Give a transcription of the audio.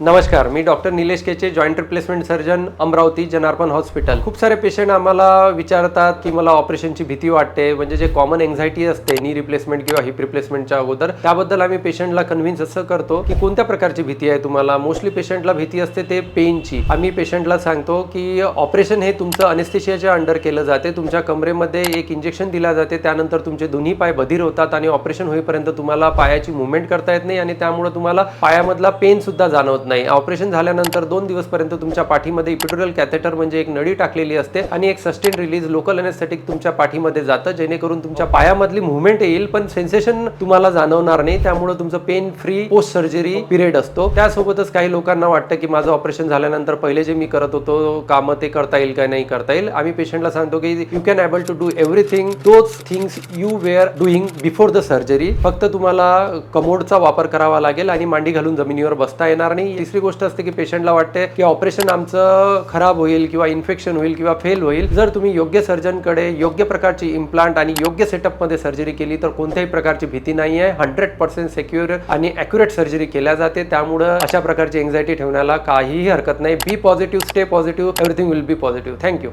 नमस्कार मी doctor Nilesh Keche joint replacement surgeon Amravati Janarpan hospital. खूप सारे पेशंट आम्हाला विचारतात की मला ऑपरेशनची भीती वाटते म्हणजे जे कॉमन एन्झायटी असते नी रिप्लेसमेंट किंवा हिप रिप्लेसमेंटच्या अगोदर त्याबद्दल आम्ही पेशंटला कन्व्हिन्स असं करतो की कोणत्या प्रकारची भीती आहे तुम्हाला. मोस्टली पेशंटला भीती असते ते पेनची आम्ही पेशंटला सांगतो की ऑपरेशन हे तुमचं अनेस्थिशियाच्या अंडर केलं जाते. तुमच्या कमरेमध्ये एक इंजेक्शन दिला जाते त्यानंतर तुमचे दोन्ही पाय बधीर होतात आणि ऑपरेशन होईपर्यंत तुम्हाला पायाची मुवमेंट करता येत नाही आणि त्यामुळे तुम्हाला पायामधला पेन सुद्धा जाणवत नाही. ऑपरेशन झाल्यानंतर दोन दिवसपर्यंत तुमच्या पाठीमध्ये इपिटोरियल कॅथेटर म्हणजे एक नळी टाकलेली असते आणि एक सस्टेन रिलीज लोकल अनेस्थेटिक तुमच्या पाठीमध्ये जातं जेणेकरून तुमच्या पायामधली मुवमेंट येईल पण सेन्सेशन तुम्हाला जाणवणार नाही. त्यामुळे तुमचं pain free post surgery period असतो. त्यासोबतच काही लोकांना वाटतं की माझं ऑपरेशन झाल्यानंतर पहिले जे मी करत होतो कामं ते करता येईल का नाही करता येईल. आम्ही पेशंटला सांगतो की you can able to do everything those things you were doing before the surgery फक्त तुम्हाला कमोडचा वापर करावा लागेल आणि मांडी घालून जमिनीवर बसता येणार नाही. तिसरी गोष्ट असते की पेशंटला वाटते की ऑपरेशन आमचं खराब होईल किंवा इन्फेक्शन होईल किंवा फेल होईल. जर तुम्ही योग्य सर्जनकडे योग्य प्रकारची इम्प्लांट आणि योग्य सेटअपमध्ये सर्जरी केली तर कोणत्याही प्रकारची भीती नाही आहे. हंड्रेड पर्सेंट सेक्युअर आणि अॅक्युरेट सर्जरी केल्या जाते. त्यामुळं अशा प्रकारची एन्झायटी ठेवण्याला काहीही हरकत नाही. Be positive stay positive everything will be positive thank you